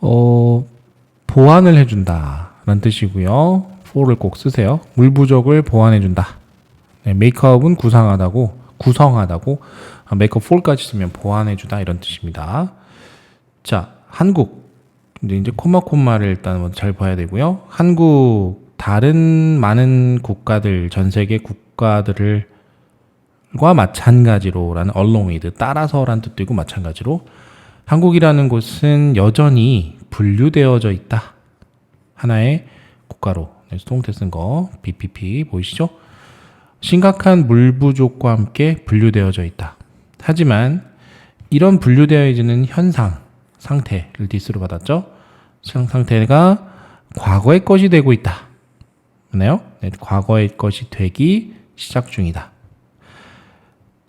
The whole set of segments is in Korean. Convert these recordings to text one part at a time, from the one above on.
어, 보완을 해준다. 라는 뜻이고요. for를 꼭 쓰세요. 물 부족을 보완해준다. 네, 메이크업은 구상하다고, 구성하다고, 아, 메이크업 for까지 쓰면 보완해주다. 이런 뜻입니다. 자, 한국. 이제 코마 콤마를 일단 잘 봐야 되고요. 한국 다른 많은 국가들 전 세계 국가들을 과 마찬가지로라는 along with 따라서라는 뜻도 있고 마찬가지로 한국이라는 곳은 여전히 분류되어져 있다. 하나의 국가로 네, 수동태 쓴 거 BPP 보이시죠? 심각한 물 부족과 함께 분류되어져 있다. 하지만 이런 분류되어지는 현상, 상태를 디스로 받았죠. 상- 상태가 과거의 것이 되고 있다. 맞나요? 네, 과거의 것이 되기 시작 중이다.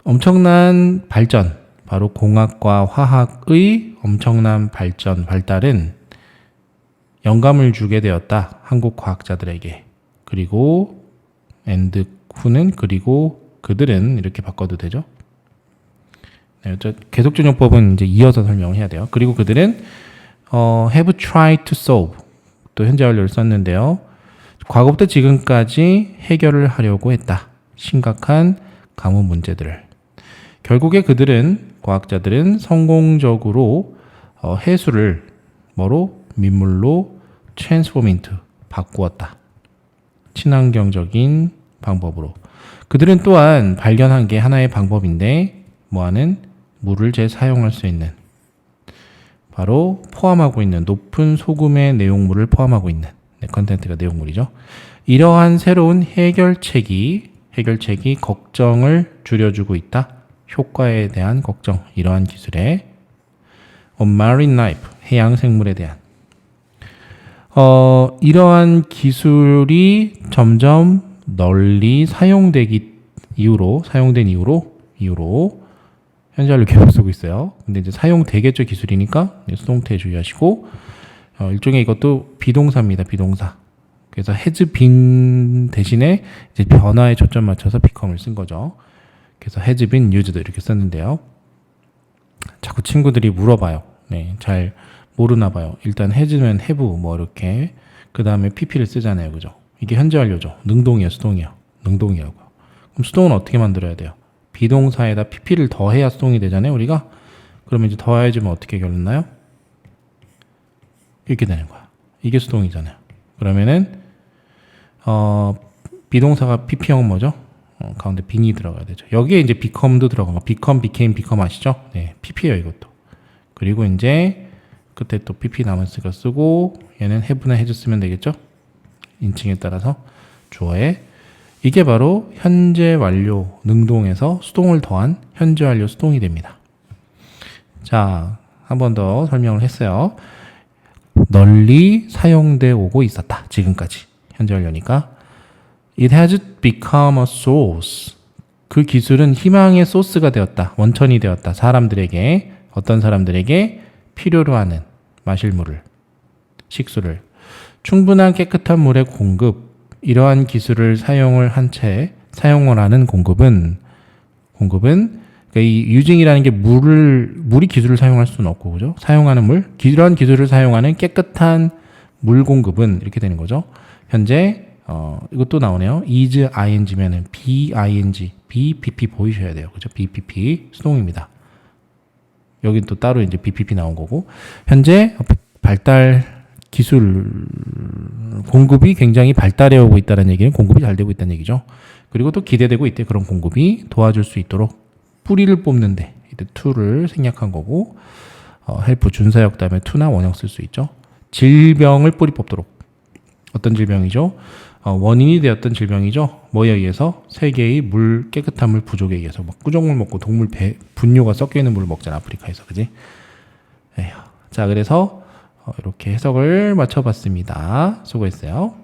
엄청난 발전, 바로 공학과 화학의 엄청난 발전, 발달은 영감을 주게 되었다. 한국 과학자들에게. 그리고 and 후는 그리고 그들은 이렇게 바꿔도 되죠. 네, 저 계속 전용법은 이제 이어서 설명을 해야 돼요. 그리고 그들은 어, have tried to solve 또 현재 완료를 썼는데요. 과거부터 지금까지 해결을 하려고 했다. 심각한 가뭄 문제들을. 결국에 그들은 과학자들은 성공적으로 어, 해수를 뭐로 민물로 트랜스포민트 바꾸었다. 친환경적인 방법으로. 그들은 또한 발견한 게 하나의 방법인데 뭐하는 물을 재사용할 수 있는 바로 포함하고 있는 높은 소금의 내용물을 포함하고 있는 네, 컨텐츠가 내용물이죠. 이러한 새로운 해결책이 해결책이 걱정을 줄여주고 있다. 효과에 대한 걱정. 이러한 기술에 on marine life 해양 생물에 대한 어, 이러한 기술이 점점 널리 사용되기 이후로 사용된 이후로 이후로 현재 완료 계속 쓰고 있어요. 근데 이제 사용되겠죠 기술이니까 네, 수동태 주의하시고 어, 일종의 이것도 비동사입니다. 비동사. 그래서 has been 대신에 이제 변화에 초점 맞춰서 become을 쓴 거죠. 그래서 been used 이렇게 썼는데요. 자꾸 친구들이 물어봐요. 네, 잘 모르나 봐요. 일단 has면 have 뭐 이렇게 그 다음에 pp를 쓰잖아요, 그죠? 이게 현재 완료죠. 능동이에요, 수동이에요. 능동이라고요. 그럼 수동은 어떻게 만들어야 돼요? 비동사에다 pp를 더해야 수동이 되잖아요, 우리가. 그러면 이제 더해주면 어떻게 결론나요? 이렇게 되는 거야. 이게 수동이잖아요. 그러면은 어, 비동사가 pp형은 뭐죠? 어, 가운데 빈이 들어가야 되죠. 여기에 이제 들어간 거. become, became, become 아시죠? 네, pp예요, 이것도. 그리고 이제 끝에 또 pp 남았으니까 쓰고 얘는 has 쓰면 되겠죠? 인칭에 따라서 주어에 이게 바로 현재 완료 능동에서 수동을 더한 현재 완료 수동이 됩니다. 자, 한 번 더 설명을 했어요. 널리 사용돼 오고 있었다. 지금까지. 현재 완료니까. It has become a source. 그 기술은 희망의 소스가 되었다. 원천이 되었다. 사람들에게, 어떤 사람들에게 필요로 하는 마실 물을, 식수를. 충분한 깨끗한 물의 공급. 이러한 기술을 사용을 한 채, 사용을 하는 공급은, 공급은 그러니까 이 유징이라는 게 물을 물이 기술을 사용할 수는 없고 그죠? 사용하는 물, 이러한 기술을 사용하는 깨끗한 물 공급은 이렇게 되는 거죠. 현재 어 이것도 나오네요. is ing면은 b ing, bpp 보이셔야 돼요. 그죠? bpp 수동입니다. 여긴 또 따로 이제 bpp 나온 거고 현재 발달 기술 공급이 굉장히 발달해 오고 있다는 얘기는 공급이 잘 되고 있다는 얘기죠. 그리고 또 기대되고 있대 그런 공급이 도와줄 수 있도록 뿌리를 뽑는데 이때 to를 생략한 거고 어, 헬프 준사역 다음에 to나 원형 쓸 수 있죠. 질병을 뿌리 뽑도록 어떤 질병이죠? 어, 원인이 되었던 질병이죠. 뭐에 의해서 세계의 물 깨끗한 물 부족에 의해서 막 꾸정물 먹고 동물 배 분뇨가 섞여 있는 물을 먹잖아 아프리카에서 그지? 에휴. 자 그래서 어, 이렇게 해석을 맞춰봤습니다. 수고했어요.